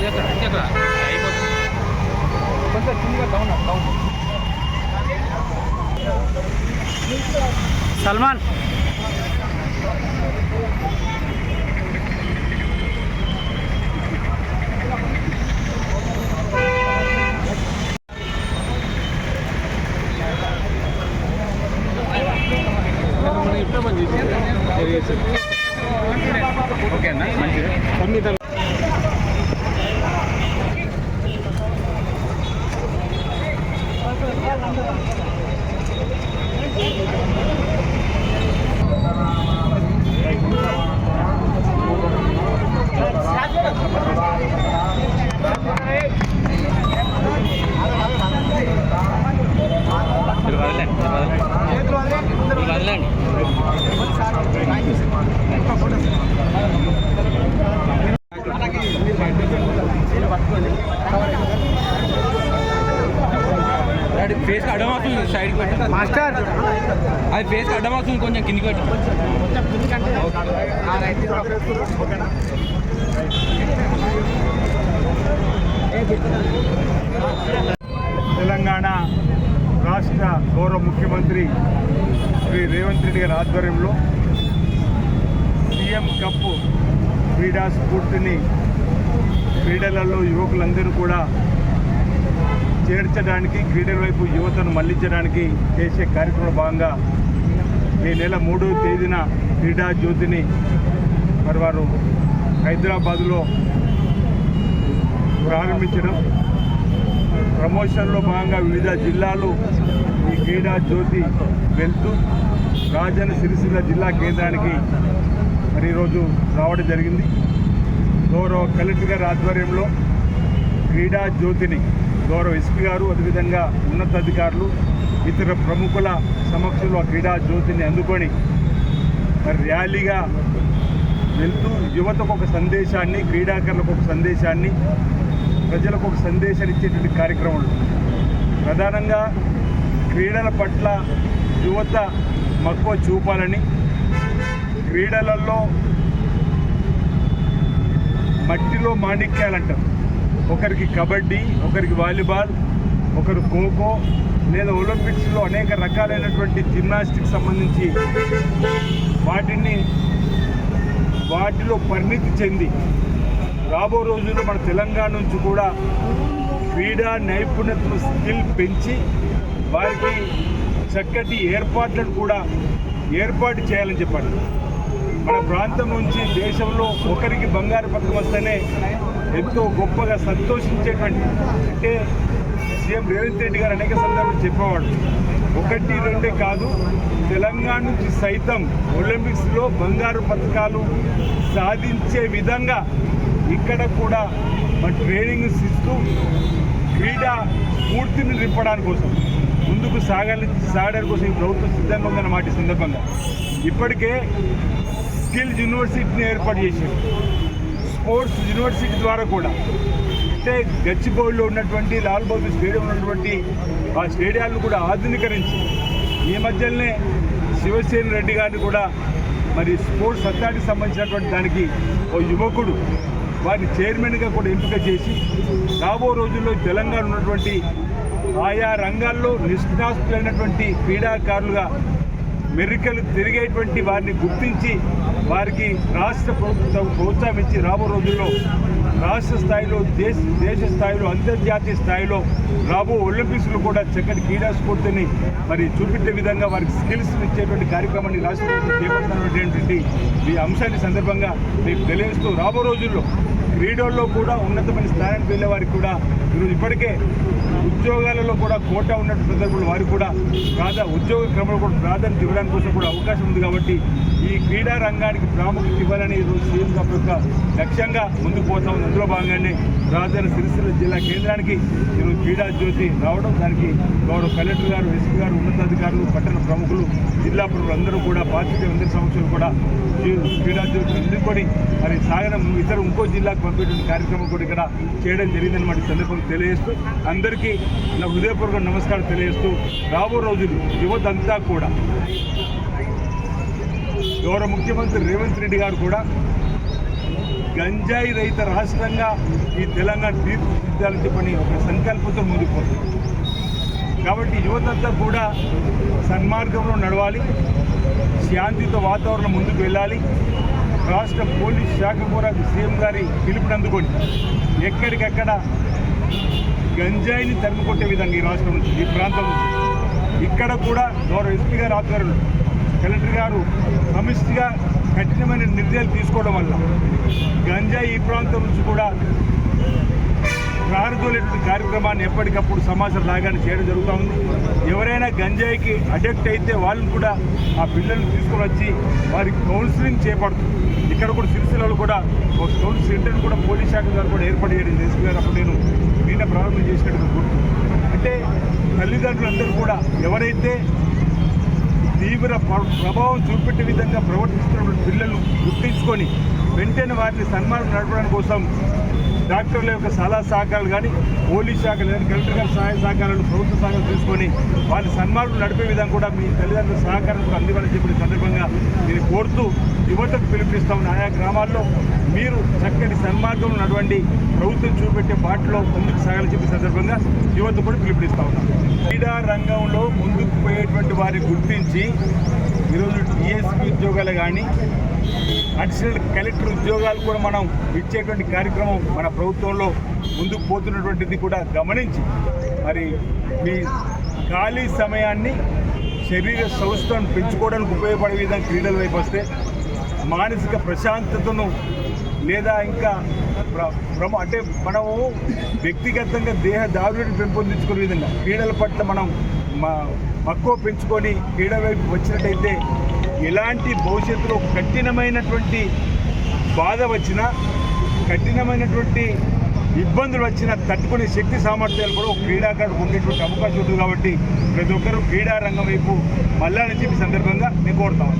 ఎక్కడ ఇది ఎక్కడ అయిపోతుంది కొంచెం చిన్నగా డౌన్ డౌన్ సల్మాన్ ఓకేనా మంచిది మీరు ఫేస్ అడ్డం అవుతుంది సైడ్కి పెట్టు మాస్టర్ అది ఫేస్ అడ్డం అవుతుంది కొంచెం కిందికి పెట్టు తెలంగాణ రాష్ట్ర గౌరవ ముఖ్యమంత్రి శ్రీ రేవంత్ రెడ్డి గారి ఆధ్వర్యంలో సీఎం కప్ క్రీడా స్ఫూర్తిని క్రీడలలో యువకులందరూ కూడా చేర్చడానికి క్రీడల వైపు యువతను మళ్ళించడానికి చేసే కార్యక్రమంలో భాగంగా ఈ నెల మూడవ తేదీన క్రీడా జ్యోతిని మరి వారు హైదరాబాదులో ప్రారంభించడం. ప్రమోషన్లో భాగంగా వివిధ జిల్లాలు ఈ క్రీడా జ్యోతి వెళ్తూ రాజన్న సిరిసిల్ల జిల్లా కేంద్రానికి మరి ఈరోజు రావడం జరిగింది. గౌరవ కలెక్టర్ గారి ఆధ్వర్యంలో క్రీడా జ్యోతిని గౌరవ ఎస్పీ గారు అదేవిధంగా ఉన్నతాధికారులు ఇతర ప్రముఖుల సమక్షంలో ఆ క్రీడా జ్యోతిని అందుకొని మరి ర్యాలీగా వెళ్తూ యువతకు ఒక సందేశాన్ని క్రీడాకారులకు ఒక సందేశాన్ని ప్రజలకు ఒక సందేశాన్ని ఇచ్చేటువంటి కార్యక్రమాలు ప్రధానంగా క్రీడల పట్ల యువత మక్కువ చూపాలని క్రీడలలో మట్టిలో మాణిక్యాలంటారు ఒకరికి కబడ్డీ ఒకరికి వాలీబాల్ ఒకరు ఖోఖో. లేదా ఒలింపిక్స్లో అనేక రకాలైనటువంటి జిమ్నాస్టిక్ సంబంధించి వాటిని వాటిలో పరిణితి చెంది రాబో రోజుల్లో మన తెలంగాణ నుంచి కూడా క్రీడా నైపుణ్యతను స్కిల్ పెంచి వారికి చక్కటి ఏర్పాట్లను కూడా ఏర్పాటు చేయాలని చెప్పండి మన ప్రాంతం నుంచి దేశంలో ఒకరికి బంగారు పథకం వస్తేనే ఎంతో గొప్పగా సంతోషించేటువంటి అంటే సీఎం రేవంత్ రెడ్డి గారు అనేక సందర్భాలు చెప్పేవాడు ఒకటి రెండే కాదు తెలంగాణ నుంచి సైతం ఒలింపిక్స్లో బంగారు పథకాలు సాధించే విధంగా ఇక్కడ కూడా మా ట్రైనింగ్ ఇస్తూ క్రీడా స్ఫూర్తిని నింపడానికి కోసం ముందుకు సాగాలి సాగడానికి కోసం ఈ ప్రభుత్వం సిద్ధంగా ఉందన్నమాట ఈ సందర్భంగా. ఇప్పటికే స్కిల్ యూనివర్సిటీని ఏర్పాటు చేశారు స్పోర్ట్స్ యూనివర్సిటీ ద్వారా కూడా. అంటే గచ్చిబౌలిలో ఉన్నటువంటి లాల్ బహదూర్ స్టేడియం ఉన్నటువంటి ఆ స్టేడియాలను కూడా ఆధునీకరించి ఈ మధ్యనే శివసేన రెడ్డి గారిని కూడా మరి స్పోర్ట్స్ అథారిటీకి సంబంధించినటువంటి దానికి ఓ యువకుడు వారిని చైర్మన్గా కూడా ఎంపిక చేసి రాబో రోజుల్లో తెలంగాణ ఉన్నటువంటి ఆయా రంగాల్లో నిష్ణాస్తులైనటువంటి క్రీడాకారులుగా మెరికలు తిరిగేటువంటి వారిని గుర్తించి వారికి రాష్ట్ర ప్రభుత్వం ప్రోత్సహించి రాబో రోజుల్లో రాష్ట్ర స్థాయిలో దేశ దేశ స్థాయిలో అంతర్జాతీయ స్థాయిలో రాబో ఒలింపిక్స్లో కూడా చక్కటి క్రీడా స్ఫూర్తిని మరి చూపించే విధంగా వారికి స్కిల్స్ ఇచ్చేటువంటి కార్యక్రమాన్ని రాష్ట్ర ప్రభుత్వం చేపడుతున్నటువంటి ఈ అంశాన్ని సందర్భంగా మీకు తెలియజేస్తూ రాబో రోజుల్లో క్రీడల్లో కూడా ఉన్నతమైన స్థానానికి వెళ్ళే వారికి కూడా ఈరోజు ఇప్పటికే ఉద్యోగాలలో కూడా కోటా ఉన్నటువంటి సందర్భంలో వారికి కూడా ప్రాధా ఉద్యోగ క్రమంలో కూడా ప్రాధాన్యత ఇవ్వడానికి కోసం కూడా అవకాశం ఉంది కాబట్టి ఈ క్రీడా రంగానికి ప్రాముఖ్యత ఇవ్వాలని ఈరోజు సీఎం కప్ యొక్క లక్ష్యంగా ముందుకు పోతా ఉంది. అందులో భాగంగానే రాజధాని సిరిసిల్ల జిల్లా కేంద్రానికి ఈరోజు క్రీడా జ్యోతి రావడం దానికి గౌరవ కలెక్టర్ గారు ఎస్పీ గారు ఉన్నతాధికారులు పట్టణ ప్రముఖులు జిల్లా ప్రముఖులు అందరూ కూడా బాధ్యత అందరి సమక్షంలో కూడా క్రీడా జ్యోతి అందుకొని మరి సాగరం ఇతర ఇంకో జిల్లాకు పంపేటువంటి కార్యక్రమం కూడా ఇక్కడ చేయడం జరిగిందన్నమాట సందర్భంగా తెలియజేస్తూ అందరికీ నా హృదయపూర్వక నమస్కారం తెలియజేస్తూ రాబో రోజులు యువత అంతా కూడా గౌరవ ముఖ్యమంత్రి రేవంత్ రెడ్డి గారు కూడా గంజాయి రహిత రాష్ట్రంగా ఈ తెలంగాణ తీర్చిదిద్దాలని చెప్పని ఒక సంకల్పంతో ముందుకు కాబట్టి యువతంతా కూడా సన్మార్గంలో నడవాలి శాంతితో వాతావరణం ముందుకు వెళ్ళాలి. రాష్ట్ర పోలీస్ శాఖ కూడా సీఎం గారి పిలుపుని అందుకొని ఎక్కడికెక్కడ గంజాయిని తరిమి కొట్టే విధంగా ఈ రాష్ట్రం నుంచి ఈ ప్రాంతం నుంచి. ఇక్కడ కూడా గౌరవ ఎస్పీ గారి ఆధ్వర్యంలో కలెక్టర్ గారు సమిష్టిగా కఠినమైన నిర్ణయాలు తీసుకోవడం వల్ల గంజాయి ఈ ప్రాంతం నుంచి కూడా ప్రారంభమైనటువంటి కార్యక్రమాన్ని ఎప్పటికప్పుడు సమాచారం లాగానే చేయడం జరుగుతూ ఉంది. ఎవరైనా గంజాయికి అడిక్ట్ అయితే వాళ్ళని కూడా ఆ పిల్లల్ని తీసుకొని వచ్చి వారికి కౌన్సిలింగ్ చేపడుతుంది. ఇక్కడ కూడా సిరిసిల్లలో కూడా ఒక కౌన్సిల్ సెంటర్ కూడా పోలీస్ శాఖ గారు కూడా ఏర్పాటు చేయడం ఎస్పీ గారు అప్పుడు నేను నిన్న ప్రారంభం చేసినట్టు గుర్తు అంటే తల్లిదండ్రులందరూ కూడా ఎవరైతే తీవ్ర ప్రభావం చూపెట్టే విధంగా ప్రవర్తిస్తున్నటువంటి పిల్లలను గుర్తించుకొని వెంటనే వారిని సన్మానం నడపడం కోసం డాక్టర్ల యొక్క సలహా సహకారాలు కానీ పోలీస్ శాఖ లేదా కలెక్టర్ గారి సహాయ సహకారాలు ప్రభుత్వ సహాయం తీసుకొని వారిని సన్మానం నడిపే విధంగా కూడా మీ తల్లిదండ్రుల సహకారం కూడా అందివ్వాలని చెప్పిన సందర్భంగా నేను కోరుతూ యువతకు పిలుపునిస్తా ఉన్న ఆయా గ్రామాల్లో మీరు చక్కటి సన్మార్గం నడవండి ప్రభుత్వం చూపెట్టే బాటలో ముందుకు సాగాలని చెప్పిన సందర్భంగా యువత కూడా పిలుపునిస్తా ఉన్నాం. క్రీడా రంగంలో ముందుకు పోయేటువంటి వారిని గుర్తించి ఈరోజు టీఎస్పీ ఉద్యోగాలు కానీ అడిషనల్ కలెక్టర్ ఉద్యోగాలు కూడా మనం ఇచ్చేటువంటి కార్యక్రమం మన ప్రభుత్వంలో ముందుకు పోతున్నటువంటిది కూడా గమనించి మరి మీ ఖాళీ సమయాన్ని శరీర సౌష్ఠను పెంచుకోవడానికి ఉపయోగపడే విధంగా క్రీడల వైపు వస్తే మానసిక ప్రశాంతతను లేదా ఇంకా ప్రమ అంటే మనము వ్యక్తిగతంగా దేహ దారుణ్యం పెంపొందించుకునే విధంగా క్రీడల పట్ల మనం మక్కువ పెంచుకొని క్రీడ వైపు వచ్చినట్టయితే ఎలాంటి భవిష్యత్తులో కఠినమైనటువంటి బాధ వచ్చినా కఠినమైనటువంటి ఇబ్బందులు వచ్చినా తట్టుకునే శక్తి సామర్థ్యాలు కూడా ఒక క్రీడాకారుడు ఉండేటువంటి అవకాశం ఉంటుంది కాబట్టి ప్రతి ఒక్కరూ క్రీడారంగం వైపు మళ్ళాలని చెప్పి సందర్భంగా నేను కోరుతాను